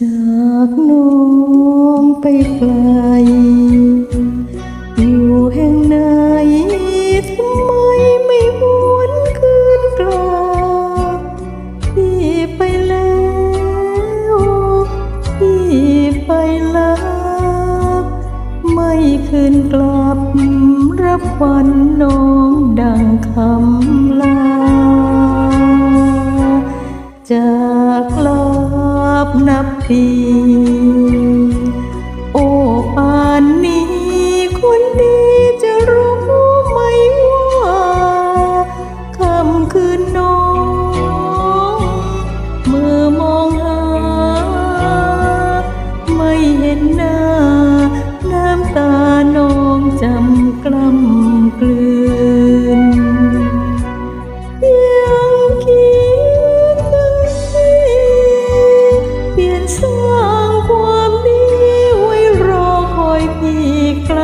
จากน้องไปไกล อยู่แห่งไหนทำไมไม่หวนคืนกลับพี่ไปแล้วพี่ไปลับไม่คืนกลับ รับวันน้องดังคำลา จากลา บนับปีโอ้ป่านนี้คนดีจะรู้ไหมว่าคำคืนนอ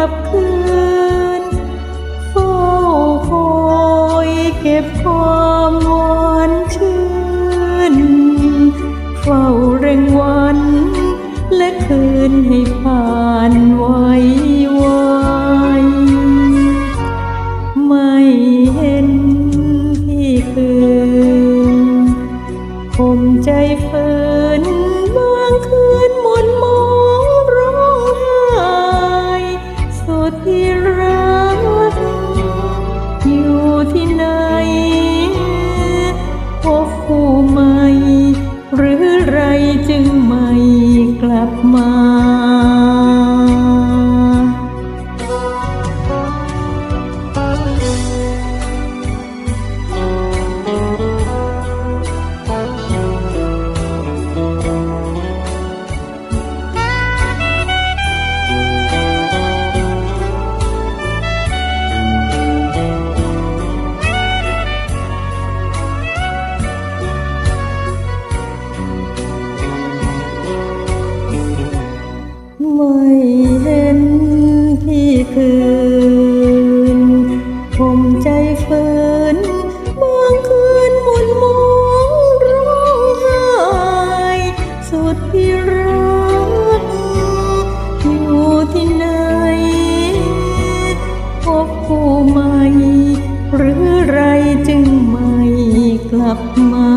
บคืนเฝ้าคอยเก็บความหวานชื่นเฝ้าเร่งวัน และคืนให้ผ่านไว้ไวไม่เห็นพี่คืนผมใจฝืนบางคืนมน ไม่เห็นพี่คืน ผมใจฝืนบางคืนมุนมองร้องไห้สุดที่รักอยู่ที่ไหนพบผู้ใหม่ หรือไรจึงไม่กลับมา